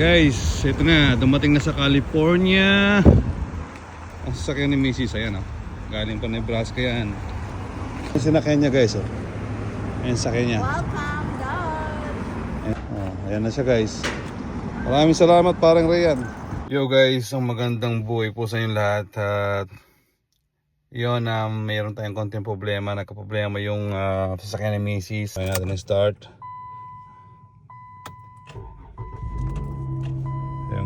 Guys, ito na, dumating na sa California. Ang sasakyan ni Mrs. Ayan oh. Galing pa Nebraska yan. Yung sinakyan niya guys oh. Ayan sakyan niya. Welcome, God! Ayan, oh, ayan na siya guys. Maraming salamat parang Rayan. Yo guys, ang magandang buhay po sa inyo lahat. At yun, um, mayroon tayong konting problema. Nagka-problema yung ah, sasakyan ni Mrs. Ayan natin start.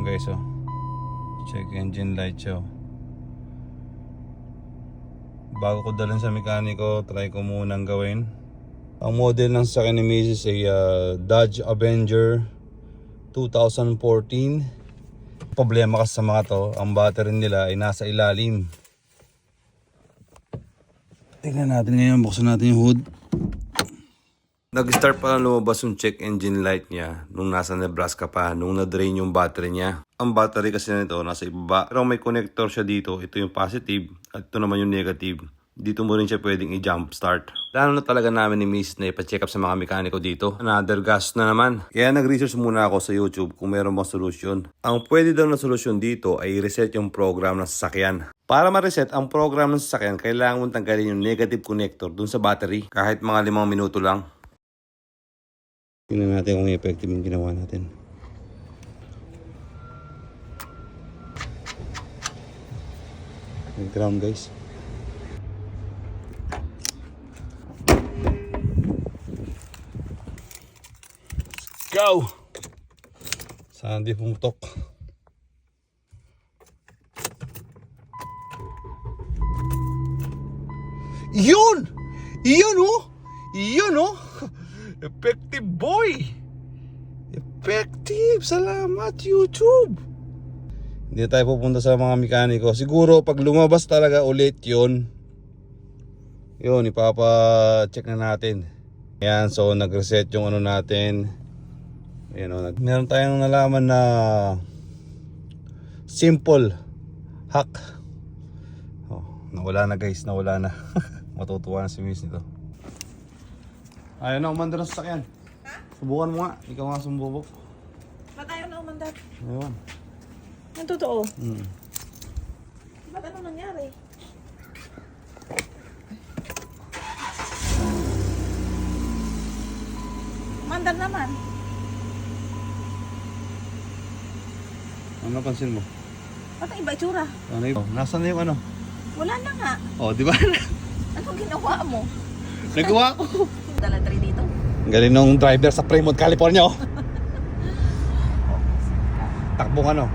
Ayan guys oh. Check engine light siya oh. Bago ko dalhin sa mekaniko, try ko munang gawin. Ang model ng sasakyan ni Mrs. ay ah, Dodge Avenger 2014. Problema kasi sa mga to, ang battery nila ay nasa ilalim. Tingnan natin ngayon, buksan natin yung hood. Nag-start pa lang lumabas yung check engine light niya nung nasa Nebraska pa, nung na-drain yung battery niya. Ang battery kasi nito nasa ibaba. Pero may connector siya dito. Ito yung positive at ito naman yung negative. Dito mo rin siya pwedeng i-jump start. Plano na talaga namin ni Miss na ipa-check up sa mga mekaniko dito. Another gas na naman. Kaya nag-research muna ako sa YouTube kung meron bang solusyon. Ang pwede daw na solusyon dito ay reset yung program ng sasakyan. Para ma-reset ang program ng sasakyan, kailangan mong tanggalin yung negative connector dun sa battery kahit mga limang minuto lang. Tingnan natin kung effective yung ginawa natin. May ground guys. Go! Saan di pumutok? Yun! Yun oh! Yun oh! Effective boy! Effective! Salamat YouTube! Hindi tayo pupunta sa mga mekaniko. Siguro pag lumabas talaga ulit yun, yun, ipapa-check na natin. Ayan, so nag-reset yung ano natin. Ayan, o, nag- meron tayong nalaman na simple hack. Oh, nawala na guys, nawala na. Matutuwa na si Miss nito. Ayaw na umanda ng sasakyan. Subukan mo nga, ikaw nga sumbubok. Ba't ayaw na umandar? Ayun. Ang totoo. Hmm. Ba't ano nangyari? Umandar naman. Ano napansin mo? Ba't ang iba itsura? Ano yun? Nasaan na yung ano? Wala na nga. Oh, di ba? Anong ginawa mo? Nagawa ko. Dala three dito. Galing nung driver sa Fremont, California, oh. Takbong ano.